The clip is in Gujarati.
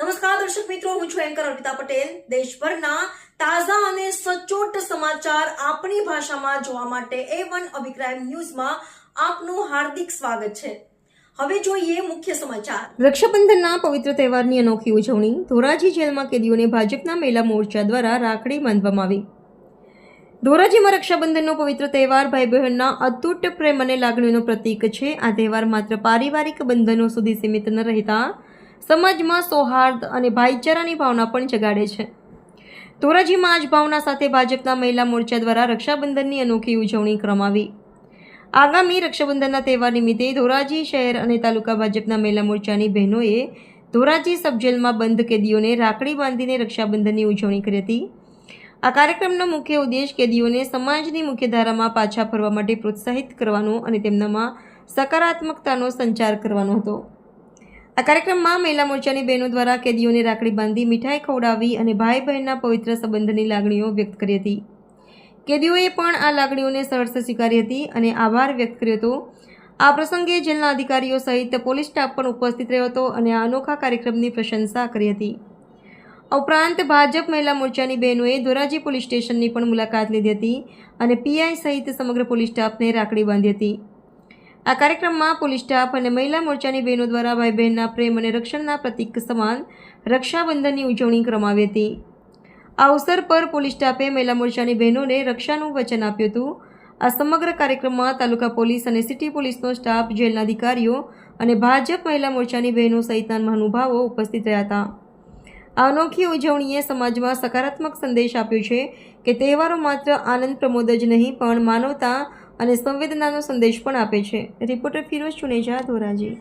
નમસ્કાર, દર્શક મિત્રો, હું છું એન્કર અર્પિતા પટેલ. દેશભરના તાજા અને સચોટ સમાચાર આપણી ભાષામાં જોવા માટે એ વન અભિપ્રાય ન્યૂઝમાં આપનું હાર્દિક સ્વાગત છે. હવે જોઈએ મુખ્ય સમાચાર. રક્ષાબંધનના પવિત્ર તહેવારની અનોખી ઉજવણી ધોરાજી જેલમાં કેદીઓને ભાજપના મહિલા મોરચા દ્વારા રાખડી બાંધવામાં આવી. ધોરાજીમાં રક્ષાબંધનનો પવિત્ર તહેવાર ભાઈ બહેનના અતૂટ પ્રેમ અને લાગણીનો પ્રતીક છે. આ તહેવાર માત્ર પારિવારિક બંધનો સુધી સીમિત ન રહેતા સમાજમાં સૌહાર્દ અને ભાઈચારાની ભાવના પણ જગાડે છે. ધોરાજીમાં આજ ભાવના સાથે ભાજપના મહિલા મોરચા દ્વારા રક્ષાબંધનની અનોખી ઉજવણી ક્રમાવી આગામી રક્ષાબંધનના તહેવાર નિમિત્તે ધોરાજી શહેર અને તાલુકા ભાજપના મહિલા મોરચાની બહેનોએ ધોરાજી સબજેલમાં બંધ કેદીઓને રાખડી બાંધીને રક્ષાબંધનની ઉજવણી કરી હતી. આ કાર્યક્રમનો મુખ્ય ઉદ્દેશ કેદીઓને સમાજની મુખ્યધારામાં પાછા ફરવા માટે પ્રોત્સાહિત કરવાનો અને તેમનામાં સકારાત્મકતાનો સંચાર કરવાનો હતો. આ કાર્યક્રમમાં મહિલા મોરચાની બહેનો દ્વારા કેદીઓને રાખડી બાંધી મીઠાઈ ખવડાવી અને ભાઈ બહેનના પવિત્ર સંબંધની લાગણીઓ વ્યક્ત કરી હતી. કેદીઓએ પણ આ લાગણીઓને સરસ સ્વીકારી હતી અને આભાર વ્યક્ત કર્યો હતો. આ પ્રસંગે જેલના અધિકારીઓ સહિત પોલીસ સ્ટાફ પણ ઉપસ્થિત રહ્યો હતો અને આ અનોખા કાર્યક્રમની પ્રશંસા કરી હતી. ઉપરાંત ભાજપ મહિલા મોરચાની બહેનોએ ધોરાજી પોલીસ સ્ટેશનની પણ મુલાકાત લીધી હતી અને પીઆઈ સહિત સમગ્ર પોલીસ સ્ટાફને રાખડી બાંધી હતી. આ કાર્યક્રમમાં પોલીસ સ્ટાફ અને મહિલા મોરચાની બહેનો દ્વારા ભાઈ બહેનના પ્રેમ અને રક્ષણના પ્રતીક સમાન રક્ષાબંધનની ઉજવણી કરવામાં હતી. આ અવસર પર પોલીસ સ્ટાફે મહિલા મોરચાની બહેનોને રક્ષાનું વચન આપ્યું હતું. આ સમગ્ર કાર્યક્રમમાં તાલુકા પોલીસ અને સિટી પોલીસનો સ્ટાફ, જેલના અધિકારીઓ અને ભાજપ મહિલા મોરચાની બહેનો સહિતના મહાનુભાવો ઉપસ્થિત રહ્યા હતા. આ અનોખી ઉજવણીએ સમાજમાં સકારાત્મક સંદેશ આપ્યો છે કે તહેવારો માત્ર આનંદ પ્રમોદ જ નહીં, પણ માનવતા અને સંવેદનાનો સંદેશ પણ આપે છે. રિપોર્ટર ફિરોઝ ચુનેજા ધોરાજી.